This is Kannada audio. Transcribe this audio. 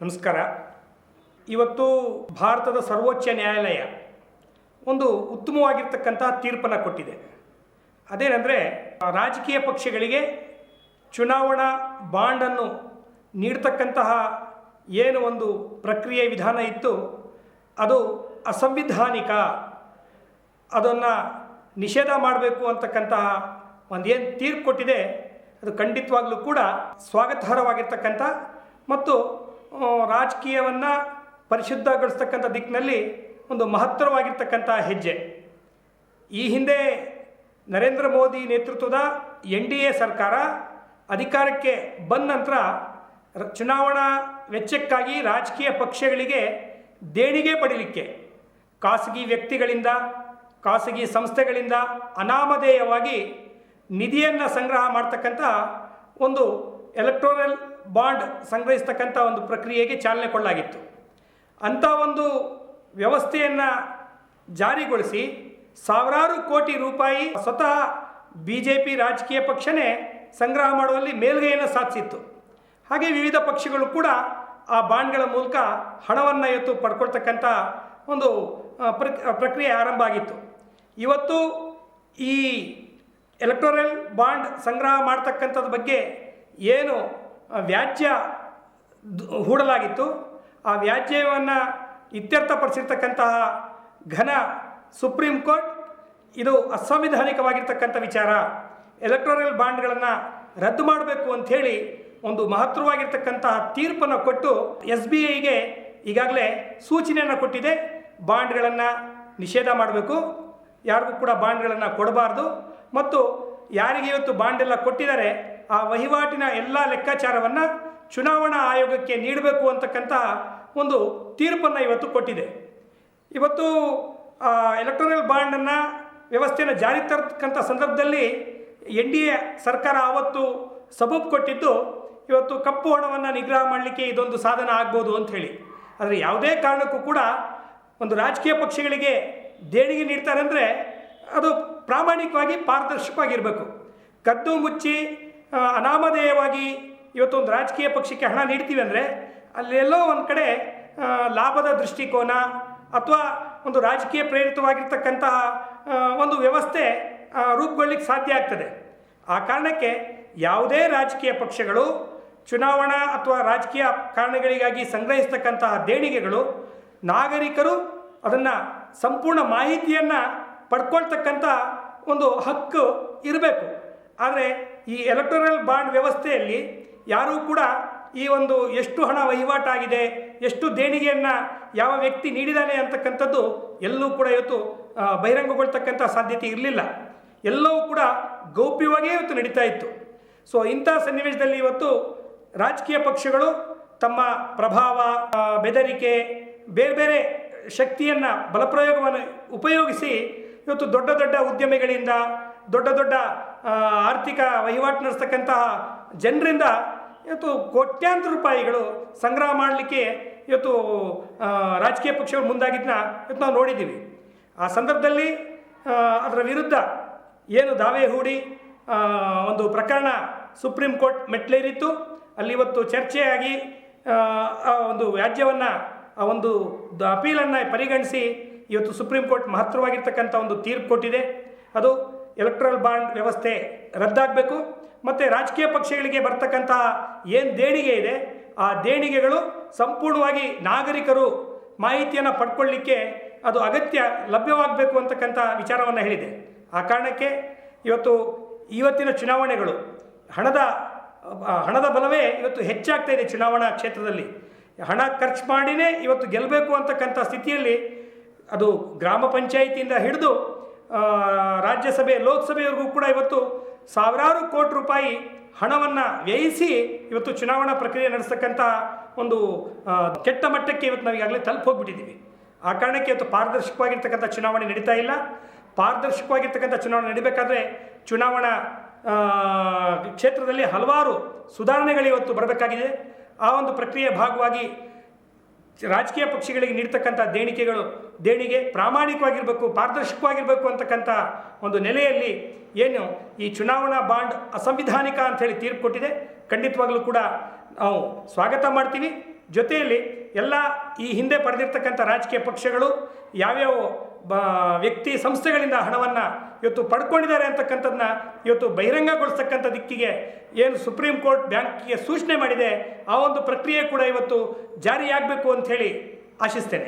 ನಮಸ್ಕಾರ. ಇವತ್ತು ಭಾರತದ ಸರ್ವೋಚ್ಚ ನ್ಯಾಯಾಲಯ ಒಂದು ಉತ್ತಮವಾಗಿರ್ತಕ್ಕಂಥ ತೀರ್ಪನ್ನು ಕೊಟ್ಟಿದೆ. ಅದೇನೆಂದರೆ, ರಾಜಕೀಯ ಪಕ್ಷಗಳಿಗೆ ಚುನಾವಣಾ ಬಾಂಡನ್ನು ನೀಡ್ತಕ್ಕಂತಹ ಏನು ಒಂದು ಪ್ರಕ್ರಿಯೆ ವಿಧಾನ ಇತ್ತು, ಅದು ಅಸಂವಿಧಾನಿಕ. ಅದನ್ನು ನಿಷೇಧ ಮಾಡಬೇಕು ಅಂತಕ್ಕಂತಹ ಏನು ತೀರ್ಪು ಕೊಟ್ಟಿದೆ, ಅದು ಖಂಡಿತವಾಗಲೂ ಕೂಡ ಸ್ವಾಗತಾರ್ಹವಾಗಿರ್ತಕ್ಕಂಥ ಮತ್ತು ರಾಜಕೀಯವನ್ನು ಪರಿಶುದ್ಧಗೊಳಿಸ್ತಕ್ಕಂಥ ದಿಕ್ಕಿನಲ್ಲಿ ಒಂದು ಮಹತ್ತರವಾಗಿರ್ತಕ್ಕಂಥ ಹೆಜ್ಜೆ. ಈ ಹಿಂದೆ ನರೇಂದ್ರ ಮೋದಿ ನೇತೃತ್ವದ ಎನ್ ಡಿ ಎ ಸರ್ಕಾರ ಅಧಿಕಾರಕ್ಕೆ ಬಂದ ನಂತರ ಚುನಾವಣಾ ವೆಚ್ಚಕ್ಕಾಗಿ ರಾಜಕೀಯ ಪಕ್ಷಗಳಿಗೆ ದೇಣಿಗೆ ಪಡೀಲಿಕ್ಕೆ, ಖಾಸಗಿ ವ್ಯಕ್ತಿಗಳಿಂದ, ಖಾಸಗಿ ಸಂಸ್ಥೆಗಳಿಂದ ಅನಾಮಧೇಯವಾಗಿ ನಿಧಿಯನ್ನು ಸಂಗ್ರಹ ಮಾಡ್ತಕ್ಕಂಥ ಒಂದು ಎಲೆಕ್ಟ್ರೋರಲ್ ಬಾಂಡ್ ಸಂಗ್ರಹಿಸ್ತಕ್ಕಂಥ ಒಂದು ಪ್ರಕ್ರಿಯೆಗೆ ಚಾಲನೆ ಕೊಡಲಾಗಿತ್ತು. ಅಂಥ ಒಂದು ವ್ಯವಸ್ಥೆಯನ್ನು ಜಾರಿಗೊಳಿಸಿ ಸಾವಿರಾರು ಕೋಟಿ ರೂಪಾಯಿ ಸ್ವತಃ ಬಿ ಜೆ ಪಿ ರಾಜಕೀಯ ಪಕ್ಷನೇ ಸಂಗ್ರಹ ಮಾಡುವಲ್ಲಿ ಮೇಲ್ಗೈಯನ್ನು ಸಾಧಿಸಿತ್ತು. ಹಾಗೆ ವಿವಿಧ ಪಕ್ಷಗಳು ಕೂಡ ಆ ಬಾಂಡ್ಗಳ ಮೂಲಕ ಹಣವನ್ನು ಇವತ್ತು ಪಡ್ಕೊಳ್ತಕ್ಕಂಥ ಒಂದು ಪ್ರಕ್- ಪ್ರಕ್ರಿಯೆ ಆರಂಭ ಆಗಿತ್ತು. ಇವತ್ತು ಈ ಎಲೆಕ್ಟೋರಲ್ ಬಾಂಡ್ ಸಂಗ್ರಹ ಮಾಡ್ತಕ್ಕಂಥದ್ರ ಬಗ್ಗೆ ಏನು ವ್ಯಾಜ್ಯ ಹೂಡಲಾಗಿತ್ತು. ಆ ವ್ಯಾಜ್ಯವನ್ನು ಇತ್ಯರ್ಥಪಡಿಸಿರ್ತಕ್ಕಂತಹ ಘನ ಸುಪ್ರೀಂ ಕೋರ್ಟ್ ಇದು ಅಸಂವಿಧಾನಿಕವಾಗಿರ್ತಕ್ಕಂಥ ವಿಚಾರ. ಎಲೆಕ್ಟ್ರಾನಿಕ್ ಬಾಂಡ್ಗಳನ್ನು ರದ್ದು ಮಾಡಬೇಕು ಅಂಥೇಳಿ ಒಂದು ಮಹತ್ವವಾಗಿರ್ತಕ್ಕಂತಹ ತೀರ್ಪನ್ನು ಕೊಟ್ಟು ಎಸ್ ಬಿ ಐಗೆ ಈಗಾಗಲೇ ಸೂಚನೆಯನ್ನು ಕೊಟ್ಟಿದೆ. ಬಾಂಡ್ಗಳನ್ನು ನಿಷೇಧ ಮಾಡಬೇಕು. ಯಾರಿಗೂ ಕೂಡ ಬಾಂಡ್ಗಳನ್ನು ಕೊಡಬಾರ್ದು. ಮತ್ತು ಯಾರಿಗೆ ಇವತ್ತು ಬಾಂಡ್ ಎಲ್ಲ ಕೊಟ್ಟಿದ್ದಾರೆ ಆ ವಹಿವಾಟಿನ ಎಲ್ಲ ಲೆಕ್ಕಾಚಾರವನ್ನು ಚುನಾವಣಾ ಆಯೋಗಕ್ಕೆ ನೀಡಬೇಕು ಅಂತಕ್ಕಂಥ ಒಂದು ತೀರ್ಪನ್ನು ಇವತ್ತು ಕೊಟ್ಟಿದೆ. ಇವತ್ತು ಎಲೆಕ್ಟ್ರಾನಿಕ್ ಬಾಂಡನ್ನು ವ್ಯವಸ್ಥೆಯನ್ನು ಜಾರಿ ತರತಕ್ಕಂಥ ಸಂದರ್ಭದಲ್ಲಿ ಎನ್ ಡಿ ಎ ಸರ್ಕಾರ ಆವತ್ತು ಸಬೂಬ್ ಕೊಟ್ಟಿದ್ದು, ಇವತ್ತು ಕಪ್ಪು ಹಣವನ್ನು ನಿಗ್ರಹ ಮಾಡಲಿಕ್ಕೆ ಇದೊಂದು ಸಾಧನ ಆಗ್ಬೋದು ಅಂತ ಹೇಳಿ. ಆದರೆ ಯಾವುದೇ ಕಾರಣಕ್ಕೂ ಕೂಡ ಒಂದು ರಾಜಕೀಯ ಪಕ್ಷಗಳಿಗೆ ದೇಣಿಗೆ ನೀಡ್ತಾರೆ ಅಂದರೆ ಅದು ಪ್ರಾಮಾಣಿಕವಾಗಿ ಪಾರದರ್ಶಕವಾಗಿರಬೇಕು. ಕದ್ದು ಮುಚ್ಚಿ ಅನಾಮಧೇಯವಾಗಿ ಇವತ್ತು ಒಂದು ರಾಜಕೀಯ ಪಕ್ಷಕ್ಕೆ ಹಣ ನೀಡ್ತೀವಿ ಅಂದರೆ ಅಲ್ಲೆಲ್ಲೋ ಒಂದು ಕಡೆ ಲಾಭದ ದೃಷ್ಟಿಕೋನ ಅಥವಾ ಒಂದು ರಾಜಕೀಯ ಪ್ರೇರಿತವಾಗಿರ್ತಕ್ಕಂತಹ ಒಂದು ವ್ಯವಸ್ಥೆ ರೂಪುಗೊಳ್ಳಿಕ್ಕೆ ಸಾಧ್ಯ ಆಗ್ತದೆ. ಆ ಕಾರಣಕ್ಕೆ ಯಾವುದೇ ರಾಜಕೀಯ ಪಕ್ಷಗಳು ಚುನಾವಣಾ ಅಥವಾ ರಾಜಕೀಯ ಕಾರಣಗಳಿಗಾಗಿ ಸಂಗ್ರಹಿಸ್ತಕ್ಕಂತಹ ದೇಣಿಗೆಗಳು ನಾಗರಿಕರು ಅದನ್ನು ಸಂಪೂರ್ಣ ಮಾಹಿತಿಯನ್ನು ಪಡ್ಕೊಳ್ತಕ್ಕಂಥ ಒಂದು ಹಕ್ಕು ಇರಬೇಕು. ಆದರೆ ಈ ಎಲೆಕ್ಟೋರಲ್ ಬಾಂಡ್ ವ್ಯವಸ್ಥೆಯಲ್ಲಿ ಯಾರೂ ಕೂಡ ಈ ಒಂದು ಎಷ್ಟು ಹಣ ವಹಿವಾಟಾಗಿದೆ ಎಷ್ಟು ದೇಣಿಗೆಯನ್ನು ಯಾವ ವ್ಯಕ್ತಿ ನೀಡಿದ್ದಾನೆ ಅಂತಕ್ಕಂಥದ್ದು ಎಲ್ಲೂ ಕೂಡ ಇವತ್ತು ಬಹಿರಂಗಗೊಳ್ತಕ್ಕಂಥ ಸಾಧ್ಯತೆ ಇರಲಿಲ್ಲ. ಎಲ್ಲವೂ ಕೂಡ ಗೌಪ್ಯವಾಗಿಯೇ ಇವತ್ತು ನಡೀತಾ ಇತ್ತು. ಸೊ ಇಂಥ ಸನ್ನಿವೇಶದಲ್ಲಿ ಇವತ್ತು ರಾಜಕೀಯ ಪಕ್ಷಗಳು ತಮ್ಮ ಪ್ರಭಾವ ಬೆದರಿಕೆ, ಬೇರೆ ಬೇರೆ ಶಕ್ತಿಯನ್ನು, ಬಲಪ್ರಯೋಗವನ್ನು ಉಪಯೋಗಿಸಿ ಇವತ್ತು ದೊಡ್ಡ ದೊಡ್ಡ ಉದ್ಯಮಿಗಳಿಂದ ದೊಡ್ಡ ದೊಡ್ಡ ಆರ್ಥಿಕ ವಹಿವಾಟು ನಡೆಸ್ತಕ್ಕಂತಹ ಜನರಿಂದ ಇವತ್ತು ಕೋಟ್ಯಾಂತರ ರೂಪಾಯಿಗಳು ಸಂಗ್ರಹ ಮಾಡಲಿಕ್ಕೆ ಇವತ್ತು ರಾಜಕೀಯ ಪಕ್ಷಗಳು ಮುಂದಾಗಿದ್ದನ್ನ ಇವತ್ತು ನಾವು ನೋಡಿದ್ದೀವಿ. ಆ ಸಂದರ್ಭದಲ್ಲಿ ಅದರ ವಿರುದ್ಧ ಏನು ದಾವೆ ಹೂಡಿ ಒಂದು ಪ್ರಕರಣ ಸುಪ್ರೀಂ ಕೋರ್ಟ್ ಮೆಟ್ಲೇರಿತ್ತು ಅಲ್ಲಿ ಇವತ್ತು ಚರ್ಚೆಯಾಗಿ ಆ, ಒಂದು ವ್ಯಾಜ್ಯವನ್ನು ಆ ಒಂದು ಅಪೀಲನ್ನು ಪರಿಗಣಿಸಿ ಇವತ್ತು ಸುಪ್ರೀಂ ಕೋರ್ಟ್ ಮಹತ್ವವಾಗಿರ್ತಕ್ಕಂಥ ಒಂದು ತೀರ್ಪು ಕೊಟ್ಟಿದೆ. ಅದು ಎಲೆಕ್ಟ್ರಲ್ ಬಾಂಡ್ ವ್ಯವಸ್ಥೆ ರದ್ದಾಗಬೇಕು. ಮತ್ತು ರಾಜಕೀಯ ಪಕ್ಷಗಳಿಗೆ ಬರ್ತಕ್ಕಂತಹ ಏನು ದೇಣಿಗೆ ಇದೆ, ಆ ದೇಣಿಗೆಗಳು ಸಂಪೂರ್ಣವಾಗಿ ನಾಗರಿಕರು ಮಾಹಿತಿಯನ್ನು ಪಡ್ಕೊಳ್ಳಿಕ್ಕೆ ಅದು ಅಗತ್ಯ, ಲಭ್ಯವಾಗಬೇಕು ಅಂತಕ್ಕಂಥ ವಿಚಾರವನ್ನು ಹೇಳಿದೆ. ಆ ಕಾರಣಕ್ಕೆ ಇವತ್ತು ಇವತ್ತಿನ ಚುನಾವಣೆಗಳು ಹಣದ ಹಣದ ಬಲವೇ ಇವತ್ತು ಹೆಚ್ಚಾಗ್ತಾ ಇದೆ ಚುನಾವಣಾ ಕ್ಷೇತ್ರದಲ್ಲಿ. ಹಣ ಖರ್ಚು ಮಾಡಿನೇ ಇವತ್ತು ಗೆಲ್ಲಬೇಕು ಅಂತಕ್ಕಂಥ ಸ್ಥಿತಿಯಲ್ಲಿ ಅದು ಗ್ರಾಮ ಪಂಚಾಯಿತಿಯಿಂದ ಹಿಡಿದು ರಾಜ್ಯಸಭೆ, ಲೋಕಸಭೆಯವರೆಗೂ ಕೂಡ ಇವತ್ತು ಸಾವಿರಾರು ಕೋಟಿ ರೂಪಾಯಿ ಹಣವನ್ನು ವ್ಯಯಿಸಿ ಇವತ್ತು ಚುನಾವಣಾ ಪ್ರಕ್ರಿಯೆ ನಡೆಸ್ತಕ್ಕಂಥ ಒಂದು ಕೆಟ್ಟ ಮಟ್ಟಕ್ಕೆ ಇವತ್ತು ನಾವು ಈಗಾಗಲೇ ತಲುಪಿ ಹೋಗ್ಬಿಟ್ಟಿದ್ದೀವಿ. ಆ ಕಾರಣಕ್ಕೆ ಇವತ್ತು ಪಾರದರ್ಶಕವಾಗಿರ್ತಕ್ಕಂಥ ಚುನಾವಣೆ ನಡೀತಾ ಇಲ್ಲ. ಪಾರದರ್ಶಕವಾಗಿರ್ತಕ್ಕಂಥ ಚುನಾವಣೆ ನಡೀಬೇಕಾದ್ರೆ ಚುನಾವಣಾ ಕ್ಷೇತ್ರದಲ್ಲಿ ಹಲವಾರು ಸುಧಾರಣೆಗಳು ಇವತ್ತು ಬರಬೇಕಾಗಿದೆ. ಆ ಒಂದು ಪ್ರಕ್ರಿಯೆ ಭಾಗವಾಗಿ ರಾಜಕೀಯ ಪಕ್ಷಗಳಿಗೆ ನೀಡ್ತಕ್ಕಂಥ ದೇಣಿಗೆಗಳು, ದೇಣಿಗೆ ಪ್ರಾಮಾಣಿಕವಾಗಿರಬೇಕು, ಪಾರದರ್ಶಕವಾಗಿರಬೇಕು ಅಂತಕ್ಕಂಥ ಒಂದು ನೆಲೆಯಲ್ಲಿ ಏನು ಈ ಚುನಾವಣಾ ಬಾಂಡ್ ಅಸಂವಿಧಾನಿಕ ಅಂಥೇಳಿ ತೀರ್ಪು ಕೊಟ್ಟಿದೆ. ಖಂಡಿತವಾಗಲೂ ಕೂಡ ನಾವು ಸ್ವಾಗತ ಮಾಡ್ತೀವಿ. ಜೊತೆಯಲ್ಲಿ ಎಲ್ಲ ಈ ಹಿಂದೆ ಪಡೆದಿರ್ತಕ್ಕಂಥ ರಾಜಕೀಯ ಪಕ್ಷಗಳು ಯಾವ್ಯಾವ, ಬ, ವ್ಯಕ್ತಿ ಸಂಸ್ಥೆಗಳಿಂದ ಹಣವನ್ನು ಇವತ್ತು ಪಡ್ಕೊಂಡಿದ್ದಾರೆ ಅಂತಕ್ಕಂಥದ್ದನ್ನ ಇವತ್ತು ಬಹಿರಂಗಗೊಳಿಸ್ತಕ್ಕಂಥ ದಿಕ್ಕಿಗೆ ಏನು ಸುಪ್ರೀಂ ಕೋರ್ಟ್ ಬ್ಯಾಂಕಿಗೆ ಸೂಚನೆ ಮಾಡಿದೆ, ಆ ಒಂದು ಪ್ರಕ್ರಿಯೆ ಕೂಡ ಇವತ್ತು ಜಾರಿಯಾಗಬೇಕು ಅಂಥೇಳಿ ಆಶಿಸ್ತೇನೆ.